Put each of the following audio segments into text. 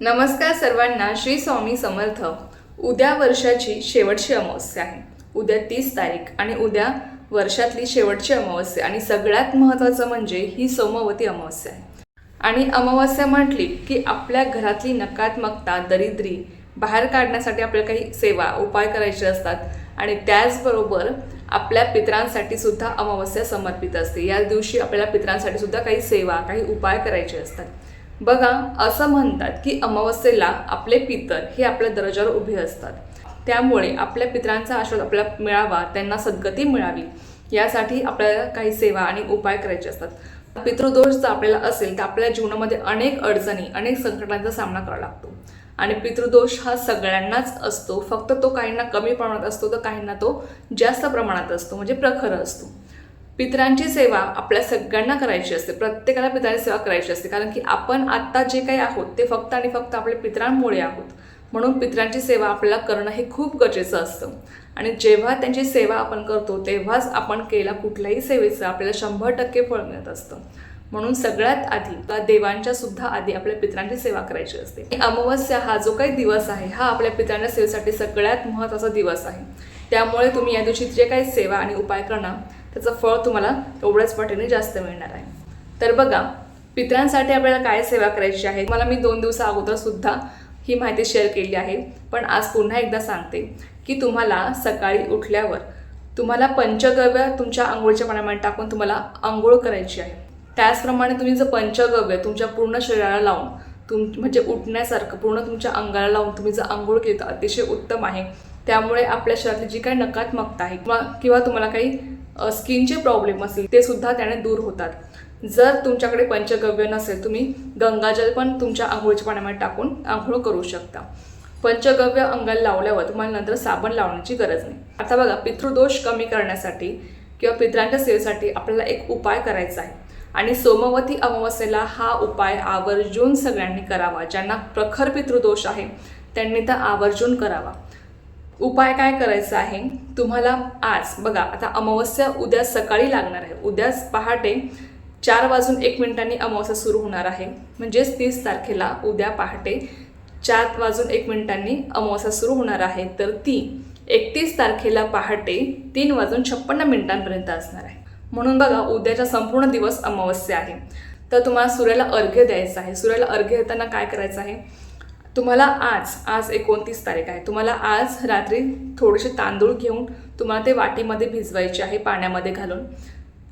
नमस्कार सर्वांना श्री स्वामी समर्थ. उद्या वर्षाची शेवटची अमावस्या आहे. उद्या तीस तारीख आणि उद्या वर्षातली शेवटची अमावस्या आणि सगळ्यात महत्त्वाचं म्हणजे ही सोमवती अमावस्या आहे. आणि अमावस्या म्हटली की आपल्या घरातली नकारात्मकता दरिद्री बाहेर काढण्यासाठी आपल्याला काही सेवा उपाय करायचे असतात आणि त्याचबरोबर आपल्या पितरांसाठी सुद्धा अमावस्या समर्पित असते. या दिवशी आपल्याला पितरांसाठी सुद्धा काही सेवा काही उपाय करायचे असतात. बघा असं म्हणतात की अमावस्येला आपले पितर हे आपल्या दर्जावर उभे असतात. त्यामुळे आपल्या पितरांचा आशीर्वाद आपल्याला मिळावा त्यांना सद्गती मिळावी. यासाठी आपल्याला काही सेवा आणि उपाय करायचे असतात. पितृदोष जर आपल्याला असेल तर आपल्या जीवनामध्ये अनेक अडचणी अनेक संकटांचा सामना करावा लागतो. आणि पितृदोष हा सगळ्यांनाच असतो. फक्त तो काहींना कमी प्रमाणात असतो तर काहींना तो जास्त प्रमाणात असतो म्हणजे प्रखर असतो. पितरांची सेवा आपल्या सगळ्यांना करायची असते. प्रत्येकाला पितरांची सेवा करायची असते. कारण की आपण आत्ता जे काही आहोत ते फक्त आणि फक्त आपल्या पितरांमुळे आहोत. म्हणून पितरांची सेवा आपल्याला करणं हे खूप गरजेचं असतं. आणि जेव्हा त्यांची सेवा आपण करतो तेव्हाच आपण केला कुठल्याही सेवेचं आपल्याला शंभर टक्के फळ मिळत असतं. म्हणून सगळ्यात आधी किंवा देवांच्या सुद्धा आधी आपल्या पितरांची सेवा करायची असते. अमावस्या हा जो काही दिवस आहे हा आपल्या पितरांच्या सेवेसाठी सगळ्यात महत्त्वाचा दिवस आहे. त्यामुळे तुम्ही या दिवशी जे काही सेवा आणि उपाय करणार त्याचं फळ तुम्हाला एवढ्याच पटीने जास्त मिळणार आहे. तर बघा पितरांसाठी आपल्याला काय सेवा करायची आहे? मला मी दोन दिवसा अगोदर सुद्धा ही माहिती शेअर केली आहे पण आज पुन्हा एकदा सांगते की तुम्हाला सकाळी उठल्यावर तुम्हाला पंचगव्य तुमच्या आंघोळीच्या पाण्यामध्ये टाकून तुम्हाला आंघोळ करायची आहे. त्याचप्रमाणे तुम्ही जर पंचगव्य तुमच्या पूर्ण शरीराला लावून तुम म्हणजे उठण्यासारखं पूर्ण तुमच्या अंगाला लावून तुम्ही जर आंघोळ केली तर अतिशय उत्तम आहे. त्यामुळे आपल्या शरीरातली जी काही नकारात्मकता आहे किंवा किंवा तुम्हाला काही स्किनचे प्रॉब्लेम असतील ते सुद्धा त्याने दूर होतात. जर तुमच्याकडे पंचगव्य नसेल तुम्ही गंगाजल पण तुमच्या आंघोळीच्या पाण्यामध्ये टाकून आंघोळ करू शकता. पंचगव्य अंगाला लावल्यावर तुम्हाला नंतर साबण लावण्याची गरज नाही. आता बघा पितृदोष कमी करण्यासाठी किंवा पितरांच्या सेवेसाठी आपल्याला एक उपाय करायचा आहे. आणि सोमवती अमावस्येला हा उपाय आवर्जून सगळ्यांनी करावा. ज्यांना प्रखर पितृदोष आहे त्यांनी तर आवर्जून करावा. उपाय काय करायचा आहे? तुम्हाला आज बघा आता अमावस्या उद्या सकाळी लागणार आहे. उद्याच पहाटे चार वाजून एक मिनिटांनी अमावस्या सुरू होणार आहे. म्हणजेच तीस तारखेला उद्या पहाटे चार वाजून एक मिनिटांनी अमावस्या सुरू होणार आहे. तर ती एकतीस तारखेला पहाटे तीन वाजून छप्पन्न मिनिटांपर्यंत असणार आहे. म्हणून बघा उद्याचा संपूर्ण दिवस अमावस्या आहे. तर तुम्हाला सूर्याला अर्घ्य द्यायचं आहे. सूर्याला अर्घ्य देताना काय करायचं आहे? तुम्हाला आज आज एकोणतीस तारीख आहे. तुम्हाला आज रात्री थोडेसे तांदूळ घेऊन तुम्हाला ते वाटीमध्ये भिजवायचे आहे पाण्यामध्ये घालून.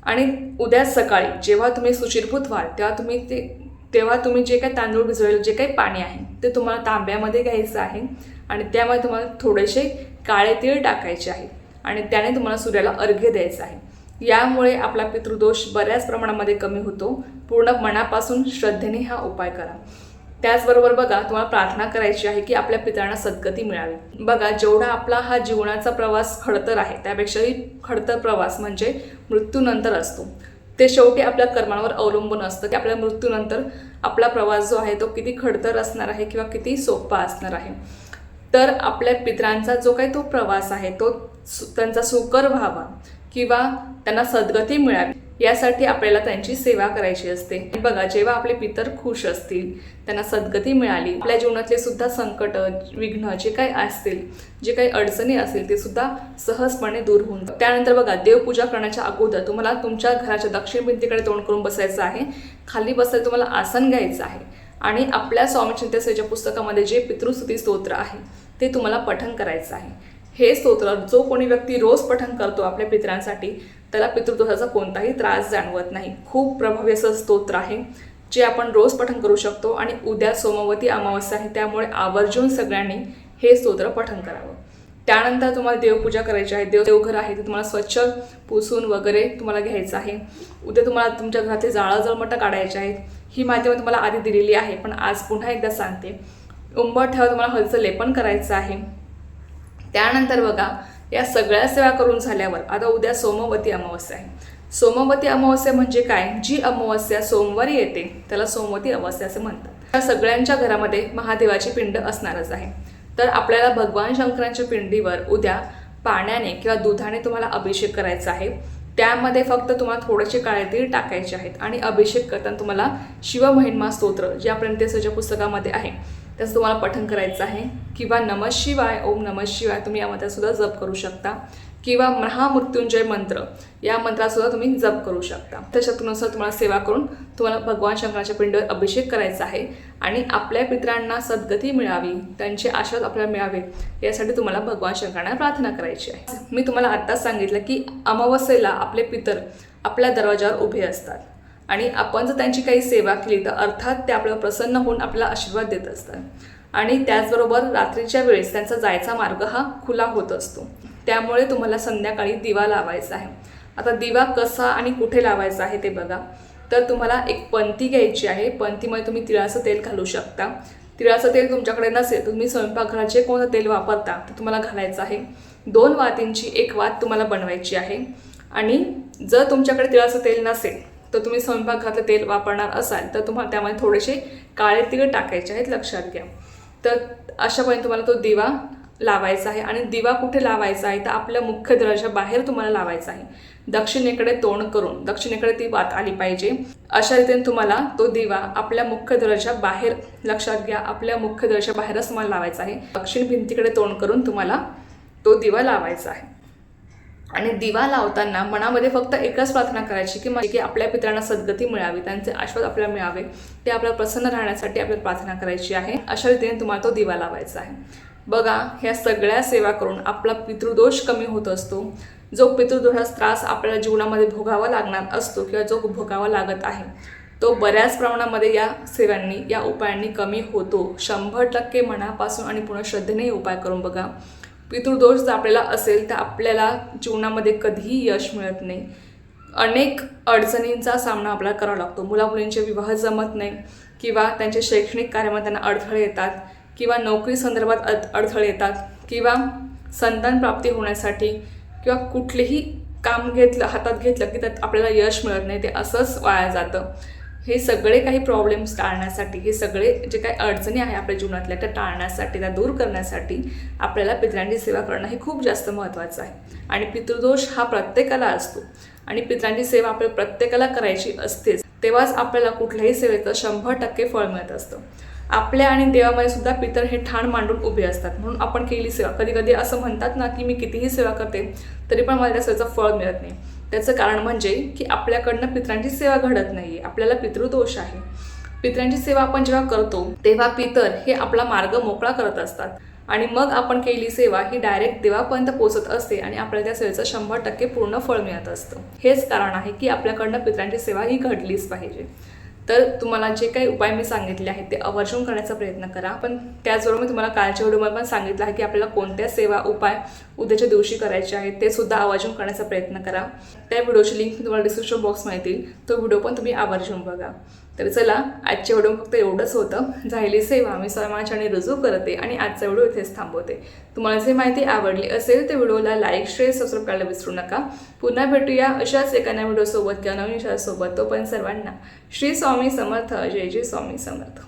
आणि उद्या सकाळी जेव्हा तुम्ही सुचिरभूत व्हाल तेव्हा तुम्ही ते तेव्हा तुम्ही जे काही तांदूळ भिजवलेलं जे काही पाणी आहे ते तुम्हाला तांब्यामध्ये घ्यायचं आहे. आणि त्यामध्ये तुम्हाला थोडेसे काळे तीळ टाकायचे आहे. आणि त्याने तुम्हाला सूर्याला अर्घ्य द्यायचं आहे. यामुळे आपला पितृदोष बऱ्याच प्रमाणामध्ये कमी होतो. पूर्ण मनापासून श्रद्धेने हा उपाय करा. त्याचबरोबर बघा तुम्हाला प्रार्थना करायची आहे की आपल्या पितरांना सद्गती मिळावी. बघा जेवढा आपला हा जीवनाचा प्रवास खडतर आहे त्यापेक्षाही खडतर प्रवास म्हणजे मृत्यूनंतर असतो. ते शेवटी आपल्या कर्मांवर अवलंबून असतं की आपल्या मृत्यूनंतर आपला प्रवास जो आहे तो किती खडतर असणार आहे किंवा किती सोपा असणार आहे. तर आपल्या पितरांचा जो काही तो प्रवास आहे तो सु- त्यांचा सुकर व्हावा किंवा त्यांना सद्गती मिळावी. यासाठी आपल्याला त्यांची सेवा करायची असते. बघा जेव्हा आपले पितर खुश असतील त्यांना सद्गती मिळाली आपल्या जीवनातले सुद्धा संकट विघ्न जे काही असतील जे काही अडचणी असतील ते सुद्धा सहजपणे दूर होऊन त्यानंतर बघा देवपूजा करण्याच्या अगोदर तुम्हाला तुमच्या घराच्या दक्षिण भिंतीकडे तोंड करून बसायचं आहे. खाली बसायला तुम्हाला आसन घ्यायचं आहे. आणि आपल्या स्वामी चिंतेसेच्या पुस्तकामध्ये जे पितृस्तुती स्तोत्र आहे ते तुम्हाला पठन करायचं आहे. हे स्तोत्र जो कोणी व्यक्ती रोज पठन करतो आपल्या पितरांसाठी त्याला पितृदोषाचा कोणताही त्रास जाणवत नाही. खूप प्रभावी असं स्तोत्र आहे जे आपण रोज पठण करू शकतो आणि उद्या सोमवती अमावस्या आहे त्यामुळे आवर्जून सगळ्यांनी हे स्तोत्र पठण करावं. त्यानंतर तुम्हाला देवपूजा करायची आहे देव देवघर आहे ते तुम्हाला स्वच्छ पुसून वगैरे तुम्हाला घ्यायचं आहे. उद्या तुम्हाला तुमच्या घरातले जाळं जळमटं काढायचे आहेत. ही माहिती मी तुम्हाला आधी दिलेली आहे पण आज पुन्हा एकदा सांगते. उंबट ठेवा तुम्हाला हलचं लेपन करायचं आहे. त्यानंतर बघा या सगळ्या सेवा करून झाल्यावर आता उद्या सोमवती अमावस्या आहे. सोमवती अमावस्या म्हणजे काय? जी अमावस्या सोमवारी येते त्याला सोमवती अमावस्या असं म्हणतात. त्या सगळ्यांच्या घरामध्ये महादेवाची पिंड असणारच आहे. तर आपल्याला भगवान शंकरांच्या पिंडीवर उद्या पाण्याने किंवा दुधाने तुम्हाला अभिषेक करायचा आहे. त्यामध्ये फक्त तुम्हाला थोडेसे काळे तीळ टाकायचे आहेत आणि अभिषेक करताना तुम्हाला शिवमहिन्मा स्तोत्र जे आपल्या पुस्तकामध्ये आहे. त्याचं तुम्हाला पठन करायचं आहे. किंवा नम शिवाय ओम नम शिवाय तुम्ही या मंत्रातसुद्धा जप करू शकता. किंवा महामृत्युंजय मंत्र या मंत्रासुद्धा तुम्ही जप करू शकता. त्याच्यातनुसार तुम्हाला सेवा करून तुम्हाला भगवान शंकराच्या पिंडीवर अभिषेक करायचा आहे. आणि आपल्या पितरांना सद्गती मिळावी त्यांचे आशीर्वाद आपल्याला मिळावे यासाठी तुम्हाला भगवान शंकरांना प्रार्थना करायची आहे. मी तुम्हाला आत्ताच सांगितलं की अमावस्येला आपले पितर आपल्या दरवाजावर उभे असतात. आणि आपण जर त्यांची काही सेवा केली तर अर्थात ते आपल्याला प्रसन्न होऊन आपल्याला आशीर्वाद देत असतात. आणि त्याचबरोबर रात्रीच्या वेळेस त्यांचा जायचा मार्ग हा खुला होत असतो. त्यामुळे तुम्हाला संध्याकाळी दिवा लावायचा आहे. आता दिवा कसा आणि कुठे लावायचा आहे ते बघा. तर तुम्हाला एक पंथी घ्यायची आहे. पंथीमध्ये तुम्ही तिळाचं तेल घालू शकता. तिळाचं तेल तुमच्याकडे नसेल तुम्ही स्वयंपाकघरात जे कोणतं तेल वापरता ते तुम्हाला घालायचं आहे. दोन वातींची एक वात तुम्हाला बनवायची आहे. आणि जर तुमच्याकडे तिळाचं तेल नसेल तर तुम्ही स्वयंपाकघरातलं तेल वापरणार असाल तर तुम्हाला त्यामध्ये थोडेसे काळे तिळ टाकायचे आहेत लक्षात घ्या. तर अशापर्यंत तुम्हाला तो दिवा लावायचा आहे. आणि दिवा कुठे लावायचा आहे? तर आपल्या मुख्य दराच्या बाहेर तुम्हाला लावायचा आहे. दक्षिणेकडे तोंड करून दक्षिणेकडे ती वात आली पाहिजे. अशा रीतीने तुम्हाला तो दिवा आपल्या मुख्य दराच्या बाहेर लक्षात घ्या आपल्या मुख्य दराच्या बाहेरच तुम्हाला लावायचा आहे. दक्षिण भिंतीकडे तोंड करून तुम्हाला तो दिवा लावायचा आहे. आणि दिवा लावताना मनामध्ये फक्त एकच प्रार्थना करायची की म्हणजे की आपल्या पितरांना सद्गती मिळावी त्यांचे आश्वाद आपल्याला मिळावे ते आपल्याला प्रसन्न राहण्यासाठी आपल्याला प्रार्थना करायची आहे. अशा रीतीने तुम्हाला तो दिवा लावायचा आहे. बघा ह्या सगळ्या सेवा करून आपला पितृदोष कमी होत असतो. जो पितृदोषाचा त्रास आपल्याला जीवनामध्ये भोगावा लागणार असतो किंवा जो भोगावा लागत आहे तो बऱ्याच प्रमाणामध्ये या सेवांनी या उपायांनी कमी होतो. शंभर टक्के मनापासून आणि पुन्हा श्रद्धेने उपाय करून बघा. पितृदोष जर आपल्याला असेल तर आपल्याला जीवनामध्ये कधीही यश मिळत नाही. अनेक अडचणींचा सामना आपल्याला करावा लागतो. मुलामुलींचे विवाह जमत नाही किंवा त्यांच्या शैक्षणिक कार्यामध्ये त्यांना अडथळे येतात किंवा नोकरी संदर्भात अड अडथळे येतात किंवा संतान प्राप्ती होण्यासाठी किंवा कुठलेही काम घेतलं हातात घेतलं की त्यात आपल्याला यश मिळत नाही ते असंच वाया जातं. हे सगळे काही प्रॉब्लेम्स टाळण्यासाठी हे सगळे जे काही अडचणी आहे आपल्या जीवनातल्या त्या टाळण्यासाठी त्या दूर करण्यासाठी आपल्याला पितरांची सेवा करणं हे खूप जास्त महत्त्वाचं आहे. आणि पितृदोष हा प्रत्येकाला असतो. आणि पितरांची सेवा आपल्या प्रत्येकाला करायची असतेच तेव्हाच आपल्याला कुठल्याही सेवेचं शंभर टक्के फळ मिळत असतं. आपल्या आणि देवामध्ये सुद्धा पितर हे ठाण मांडून उभे असतात. म्हणून आपण केली सेवा. कधी कधी असं म्हणतात ना की मी कितीही सेवा करते तरी पण मला त्या सेवेचं फळ मिळत नाही. त्याचं कारण म्हणजे की आपल्याकडनं पितरांची सेवा घडत नाही आपल्याला पितृदोष आहे. पितरांची सेवा आपण जेव्हा करतो तेव्हा पितर हे आपला मार्ग मोकळा करत असतात. आणि मग आपण केलेली सेवा ही डायरेक्ट देवापर्यंत पोहोचत असते आणि आपल्याला त्या सेवेचं शंभर टक्के पूर्ण फळ मिळत असतं. हेच कारण आहे की आपल्याकडनं पितरांची सेवा ही घडलीच पाहिजे. तर तुम्हाला जे काही उपाय मी सांगितले आहेत ते आवर्जून करण्याचा प्रयत्न करा. पण त्याचबरोबर मी तुम्हाला कालच्या व्हिडिओमध्ये पण सांगितलं आहे की आपल्याला कोणत्या सेवा उपाय उद्याच्या दिवशी करायचे आहेत ते सुद्धा आवर्जून करण्याचा प्रयत्न करा. त्या व्हिडिओची लिंक तुम्हाला डिस्क्रिप्शन बॉक्समध्ये येतील. तो व्हिडिओ पण तुम्ही आवर्जून बघा. तर चला आजच्या व्हिडिओ फक्त एवढंच होतं. झालेली सेवा मी आणि रुजू करते आणि आजचा व्हिडिओ इथेच थांबवते. तुम्हाला जे माहिती आवडली असेल तर व्हिडिओला लाईक शेअर सबस्क्राईब करायला विसरू नका. पुन्हा भेटूया अशाच एका नव्या व्हिडिओसोबत किंवा नवीन विषयासोबत. तोपर्यंत सर्वांना श्री स्वामी समर्थ. जय जय स्वामी समर्थ.